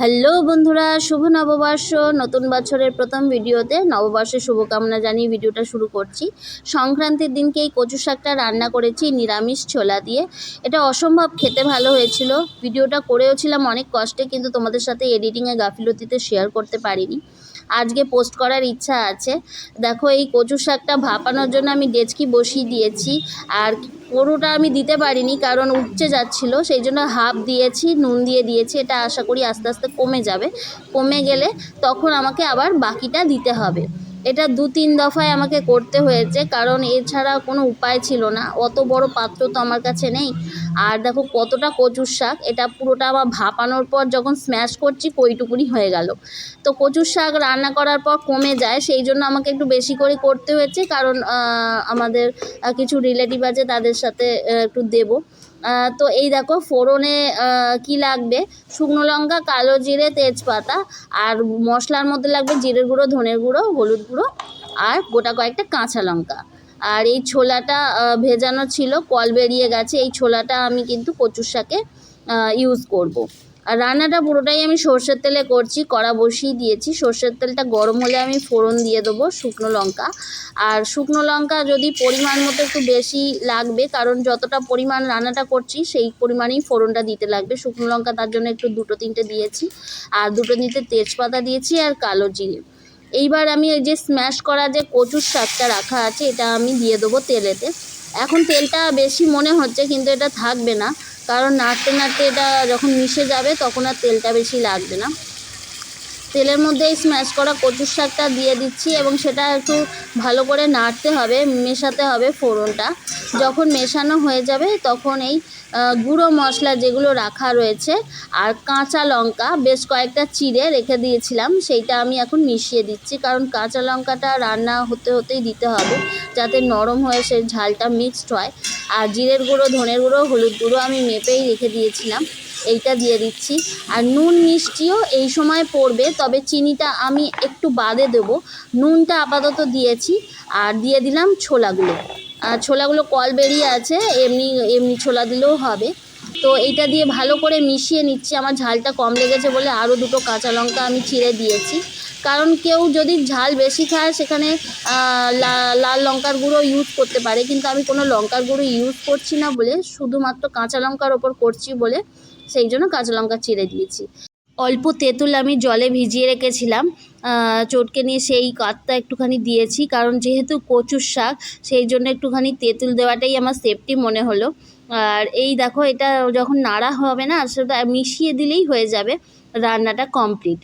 Hello বন্ধুরা, শুভ নববর্ষ। নতুন বছরের প্রথম ভিডিওতে নববর্ষের শুভকামনা জানিয়ে ভিডিওটা শুরু করছি। সংক্রান্তির দিনকে এই কচু শাকটা রান্না করেছি নিরামিষ ছোলা দিয়ে। এটা অসম্ভব খেতে ভালো হয়েছিল। ভিডিওটা করেওছিলাম অনেক কষ্টে, কিন্তু তোমাদের সাথে এডিটিংয়ে গাফিলতিতে শেয়ার করতে পারিনি। আজকে পোস্ট করার ইচ্ছা আছে। দেখো, এই কচু শাকটা ভাপানোর জন্য আমি ডেচকি বসিয়ে দিয়েছি। আর পুরোটা আমি দিতে পারিনি, কারণ উপচে যাচ্ছিল। সেই জন্য হাফ দিয়েছি, নুন দিয়ে দিয়েছি। এটা আশা করি আস্তে আস্তে কমে যাবে। কমে গেলে তখন আমাকে আবার বাকিটা দিতে হবে। এটা দু তিন দফায় আমাকে করতে হয়েছে, কারণ এছাড়া কোনো উপায় ছিল না। অত বড় পাত্র তো আমার কাছে নেই। আর দেখো কতটা কচুর শাক, এটা পুরোটা আমার ভাপানোর পর যখন স্ম্যাশ করছি, কইটুকুনি হয়ে গেল। তো কচুর শাক রান্না করার পর কমে যায়, সেই জন্য আমাকে একটু বেশি করে করতে হয়েছে, কারণ আমাদের কিছু রিলেটিভ আছে তাদের সাথে একটু দেবো। তো এই দেখো, ফোড়নে কি লাগবে শুকনো লঙ্কা, কালো জিরে, তেজপাতা আর মশলার মধ্যে লাগবে জিরের গুঁড়ো, ধনের গুঁড়ো, হলুদ গুঁড়ো আর গোটা কয়েকটা কাঁচা লঙ্কা আর এই ছোলাটা ভেজানো ছিল, কল বেরিয়ে গেছে, এই ছোলাটা আমি কিন্তু কচুর শাকে ইউজ করব। আর রান্নাটা পুরোটাই আমি সর্ষের তেলে করছি, কড়া বসিয়ে দিয়েছি। সর্ষের তেলটা গরম হলে আমি ফোড়ন দিয়ে দেবো শুকনো লঙ্কা। আর শুকনো লঙ্কা যদি পরিমাণ মতো একটু বেশি লাগবে, কারণ যতটা পরিমাণ রান্নাটা করছি, সেই পরিমাণেই ফোড়নটা দিতে লাগবে। শুকনো লঙ্কা তার জন্য একটু দুটো তিনটে দিয়েছি। আর দুটো তিনটে তেজপাতা দিয়েছি আর কালো জিরে। এইবার আমি ওই যে স্ম্যাশ করা যে কচুর শাকটা রাখা আছে, এটা আমি দিয়ে দেবো তেলেতে। এখন তেলটা বেশি মনে হচ্ছে, কিন্তু এটা থাকবে না। কারণ নাড়তে নাড়তে এটা যখন মিশে যাবে, তখন আর তেলটা বেশি লাগবে না। তেলের মধ্যে এই স্ম্যাশ করা কচুর শাকটা দিয়ে দিচ্ছি এবং সেটা একটু ভালো করে নাড়তে হবে, মেশাতে হবে ফোড়নটা। যখন মেশানো হয়ে যাবে, তখন এই গুঁড়ো মশলা যেগুলো রাখা রয়েছে, আর কাঁচা লঙ্কা, বেশ কয়েকটা চিড়ে রেখে দিয়েছিলাম, সেইটা আমি এখন মিশিয়ে দিচ্ছি। কারণ কাঁচা লঙ্কাটা রান্না হতে হতেই দিতে হবে। যাতে নরম হয়ে সেই ঝালটা মিক্সড হয়। আর জিরের গুঁড়ো, ধনের গুঁড়ো, হলুদ গুঁড়ো আমি মেপেই রেখে দিয়েছিলাম। এইটা দিয়ে দিচ্ছি। আর নুন মিষ্টিও এই সময় পড়বে, তবে চিনিটা আমি একটু বাদে দেবো। নুনটা আপাতত দিয়েছি, আর দিয়ে দিলাম ছোলাগুলো। আর ছোলাগুলো কল বেরিয়ে আছে, এমনি এমনি ছোলা দিলেও হবে। তো এইটা দিয়ে ভালো করে মিশিয়ে নিচ্ছি। আমার ঝালটা কম লেগেছে বলে আরও দুটো কাঁচা লঙ্কা আমি চিড়ে দিয়েছি। কারণ কেউ যদি ঝাল বেশি খায়, সেখানে লাল লঙ্কার গুঁড়ো ইউজ করতে পারে। কিন্তু আমি কোনো লঙ্কার গুঁড়ো ইউজ করছি না বলে, শুধুমাত্র কাঁচা লঙ্কার ওপর করছি বলে, সেই জন্য কাঁচা লঙ্কা চিড়ে দিয়েছি। অল্প তেঁতুল আমি জলে ভিজিয়ে রেখেছিলাম। চটকে নিয়ে সেই কাতটা একটুখানি দিয়েছি, কারণ যেহেতু কচুর শাক, সেই জন্য একটুখানি তেঁতুল দেওয়াটাই আমার সেফটি মনে হলো। আর এই দেখো, এটা যখন নাড়া হবে না, সেটা মিশিয়ে দিলেই হয়ে যাবে রান্নাটা কমপ্লিট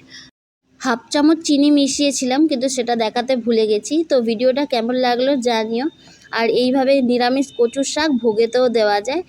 হাফ চামচ চিনি মিশিয়েছিলাম, কিন্তু সেটা দেখাতে ভুলে গেছি। তো ভিডিওটা কেমন লাগল জানিও। আর এইভাবে নিরামিষ কচুর শাক ভোগেতেও দেওয়া যায়।